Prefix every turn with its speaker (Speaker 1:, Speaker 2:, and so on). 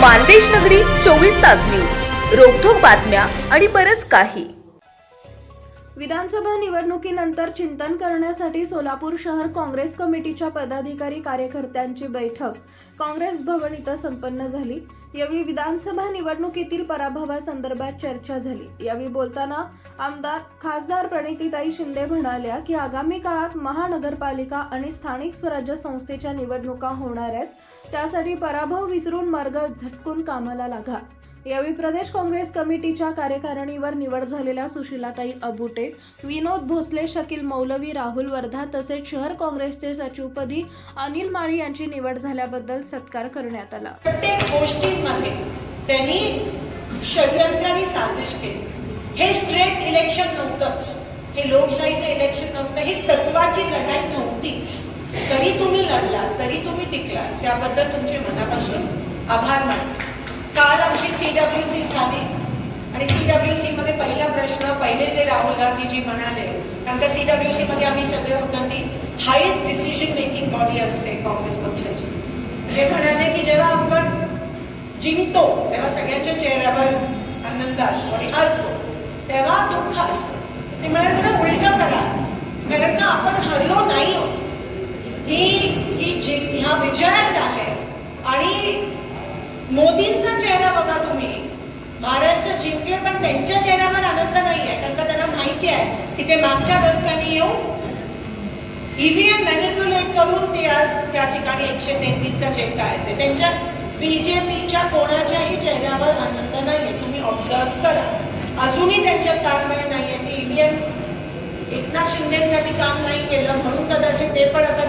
Speaker 1: मानदेश नगरी चोवीस तास न्यूज. रोखोक बातम्या आणि बरंच काही.
Speaker 2: विधानसभा निवडणुकीनंतर चिंतन करण्यासाठी सोलापूर शहर काँग्रेस कमिटीच्या पदाधिकारी कार्यकर्त्यांची बैठक. काँग्रेस भवन इथं संपन्न झाली. यावेळी विधानसभा निवडणुकीतील पराभवासंदर्भात चर्चा झाली. यावेळी बोलताना आमदार खासदार प्रणितीताई शिंदे म्हणाल्या की आगामी काळात महानगरपालिका आणि स्थानिक स्वराज्य संस्थेच्या निवडणुका होणार आहेत. त्यासाठी पराभव विसरून मार्ग झटकून कामाला लागा. यावेळी प्रदेश काँग्रेस कमिटीच्या कार्यकारिणीवर निवड झालेल्या सुशीलाताई अबुटे विनोद भोसले शकील मौलवी राहुल वर्धा तसेच शहर काँग्रेसचे सचिवपदी अनिल माळी यांची निवड झाल्याबद्दल सत्कार करण्यात आला.
Speaker 3: प्रत्येक गोष्टींमध्ये त्यांनी साजिश केली. हे स्ट्रेट इलेक्शन नव्हतंच. हे लोकशाहीचं इलेक्शन नव्हतं. ही तत्वाची लढाई नव्हतीच. तरी तुम्ही लढला तरी तुम्ही टिकला त्याबद्दल तुमचे मनापासून आभार मानले सी आमची झाली. आणि सीडब्ल्यूसी मध्ये पहिला प्रश्न पहिले जे राहुल गांधीजी म्हणाले कारण का सीडब्ल्यूसी मध्ये आम्ही सगळे होतो ती हायेस्ट डिसिजन मेकिंग बॉडी असते काँग्रेस पक्षाची. हे म्हणाले की जेव्हा आपण जिंकतो तेव्हा सगळ्यांच्या चेहऱ्यावर आनंद असतो आणि हरतो. तेव्हा दुःख असतं. ते म्हणाले जरा उलट करा. कारण का आपण हरलो नाही आहोत. ही ही जि- ह्या विजयाच आहे आणि मोदींचा पण त्यांच्या चेहऱ्यावर आनंद नाही आहे कारण का त्यांना माहिती आहे की ते मागच्या रस्त्याने येऊन ईव्हीएम मॅनिप्युलेट करून ते आज त्या ठिकाणी एकशे तेहतीसचा चेक आहे. त्यांच्या बीजेपीच्या कोणाच्याही चेहऱ्यावर आनंद नाही आहे तुम्ही ऑब्झर्व करा. अजूनही त्यांच्यात ताळमेळ नाहीये. ते ईव्हीएम एकनाथ शिंदेसाठी काम नाही केलं म्हणून कदाचित ते पण आता